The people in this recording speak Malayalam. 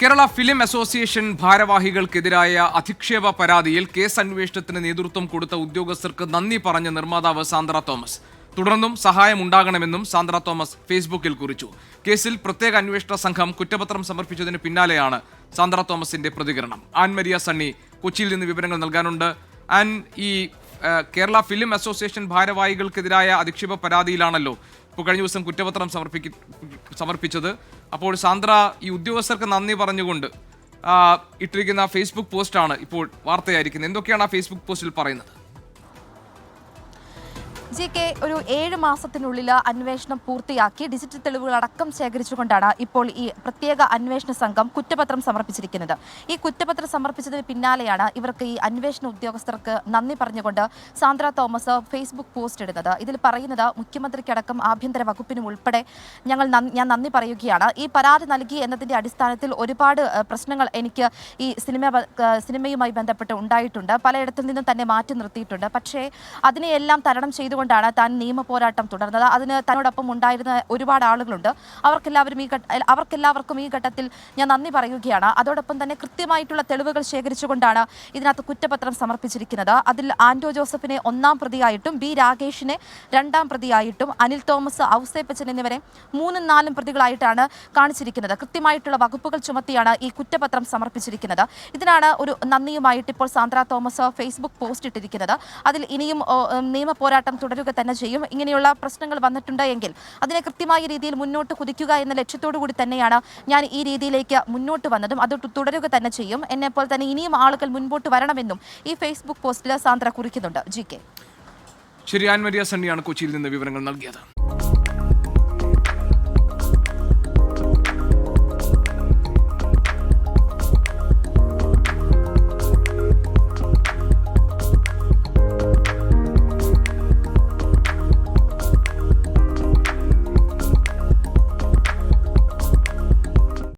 കേരള ഫിലിം അസോസിയേഷൻ ഭാരവാഹികൾക്കെതിരായ അധിക്ഷേപ പരാതിയിൽ കേസ് അന്വേഷണത്തിന് നേതൃത്വം കൊടുത്ത ഉദ്യോഗസ്ഥർക്ക് നന്ദി പറഞ്ഞ നിർമ്മാതാവ് സാന്ദ്ര തോമസ്. തുടർന്നും സഹായമുണ്ടാകണമെന്നും സാന്ദ്ര തോമസ് ഫേസ്ബുക്കിൽ കുറിച്ചു. കേസിൽ പ്രത്യേക അന്വേഷണ സംഘം കുറ്റപത്രം സമർപ്പിച്ചതിന് പിന്നാലെയാണ് സാന്ദ്ര തോമസിന്റെ പ്രതികരണം. ആൻ മരിയ സണ്ണി കൊച്ചിയിൽ നിന്ന് വിവരങ്ങൾ നൽകാനുണ്ട്. ആൻ ഈ കേരള ഫിലിം അസോസിയേഷൻ ഭാരവാഹികൾക്കെതിരായ അധിക്ഷേപ പരാതിയിലാണല്ലോ ഇപ്പോൾ കഴിഞ്ഞ ദിവസം കുറ്റപത്രം സമർപ്പിക്ക സമർപ്പിച്ചത്. അപ്പോൾ സാന്ദ്ര ഈ ഉദ്യോഗസ്ഥർക്ക് നന്ദി പറഞ്ഞുകൊണ്ട് ഇട്ടിരിക്കുന്ന ഫേസ്ബുക്ക് പോസ്റ്റാണ് ഇപ്പോൾ വാർത്തയായിരിക്കുന്നത്. എന്തൊക്കെയാണ് ആ ഫേസ്ബുക്ക് പോസ്റ്റിൽ പറയുന്നത്? ജി കെ ഒരു ഏഴ് മാസത്തിനുള്ളിൽ അന്വേഷണം പൂർത്തിയാക്കി ഡിജിറ്റൽ തെളിവുകൾ അടക്കം ശേഖരിച്ചുകൊണ്ടാണ് ഇപ്പോൾ ഈ പ്രത്യേക അന്വേഷണ സംഘം കുറ്റപത്രം സമർപ്പിച്ചിരിക്കുന്നത്. ഈ കുറ്റപത്രം സമർപ്പിച്ചതിന് പിന്നാലെയാണ് ഇവർക്ക് ഈ അന്വേഷണ ഉദ്യോഗസ്ഥർക്ക് നന്ദി പറഞ്ഞുകൊണ്ട് സാന്ദ്ര തോമസ് ഫേസ്ബുക്ക് പോസ്റ്റ് ഇടുന്നത്. ഇതിൽ പറയുന്നത് മുഖ്യമന്ത്രിക്കടക്കം ആഭ്യന്തര വകുപ്പിനും ഉൾപ്പെടെ ഞങ്ങൾ ഞാൻ നന്ദി പറയുകയാണ്. ഈ പരാതി നൽകി എന്നതിന്റെ അടിസ്ഥാനത്തിൽ ഒരുപാട് പ്രശ്നങ്ങൾ എനിക്ക് ഈ സിനിമ സിനിമയുമായി ബന്ധപ്പെട്ട് ഉണ്ടായിട്ടുണ്ട്. പലയിടത്തിൽ നിന്നും തന്നെ മാറ്റി നിർത്തിയിട്ടുണ്ട്. പക്ഷേ അതിനെയെല്ലാം തരണം ചെയ്തുകൊണ്ടാണ് താൻ നിയമ പോരാട്ടം തുടർന്നത്. അതിന് തന്നോടൊപ്പം ഉണ്ടായിരുന്ന ഒരുപാട് ആളുകളുണ്ട്. അവർക്കെല്ലാവരും ഈ അവർക്കെല്ലാവർക്കും ഈ ഘട്ടത്തിൽ ഞാൻ നന്ദി പറയുകയാണ്. അതോടൊപ്പം തന്നെ കൃത്യമായിട്ടുള്ള തെളിവുകൾ ശേഖരിച്ചുകൊണ്ടാണ് ഇതിനകത്ത് കുറ്റപത്രം സമർപ്പിച്ചിരിക്കുന്നത്. അതിൽ ആൻഡോ ജോസഫിനെ ഒന്നാം പ്രതിയായിട്ടും ബി രാകേഷിനെ രണ്ടാം പ്രതിയായിട്ടും അനിൽ തോമസ് ഔസേപ്പച്ചൻ എന്നിവരെ മൂന്നും നാലും പ്രതികളായിട്ടാണ് കാണിച്ചിരിക്കുന്നത്. കൃത്യമായിട്ടുള്ള വകുപ്പുകൾ ചുമത്തിയാണ് ഈ കുറ്റപത്രം സമർപ്പിച്ചിരിക്കുന്നത്. ഇതിനാണ് ഒരു നന്ദിയുമായിട്ട് ഇപ്പോൾ സാന്ദ്ര തോമസ് ഫേസ്ബുക്ക് പോസ്റ്റ് ഇട്ടിരിക്കുന്നത്. അതിൽ ഇനിയും നിയമ പോരാട്ടം തുടരുക തന്നെ ചെയ്യും. ഇങ്ങനെയുള്ള പ്രശ്നങ്ങൾ വന്നിട്ടുണ്ട് എങ്കിൽ അതിനെ കൃത്യമായ രീതിയിൽ മുന്നോട്ട് കുതിക്കുക എന്ന ലക്ഷ്യത്തോടു കൂടി തന്നെയാണ് ഞാൻ ഈ രീതിയിലേക്ക് മുന്നോട്ട് വന്നതും. അത് തുടരുക തന്നെ ചെയ്യും. എന്നെപ്പോൾ തന്നെ ഇനിയും ആളുകൾ മുൻപോട്ട് വരണമെന്നും ഈ ഫേസ്ബുക്ക് പോസ്റ്റിൽ സാന്ദ്ര കുറിക്കുന്നുണ്ട്. G K. ശരി ആൻ മരിയ സണ്ണിയാണ് കൊച്ചിയിൽ നിന്ന് വിവരങ്ങൾ നൽകിയത്.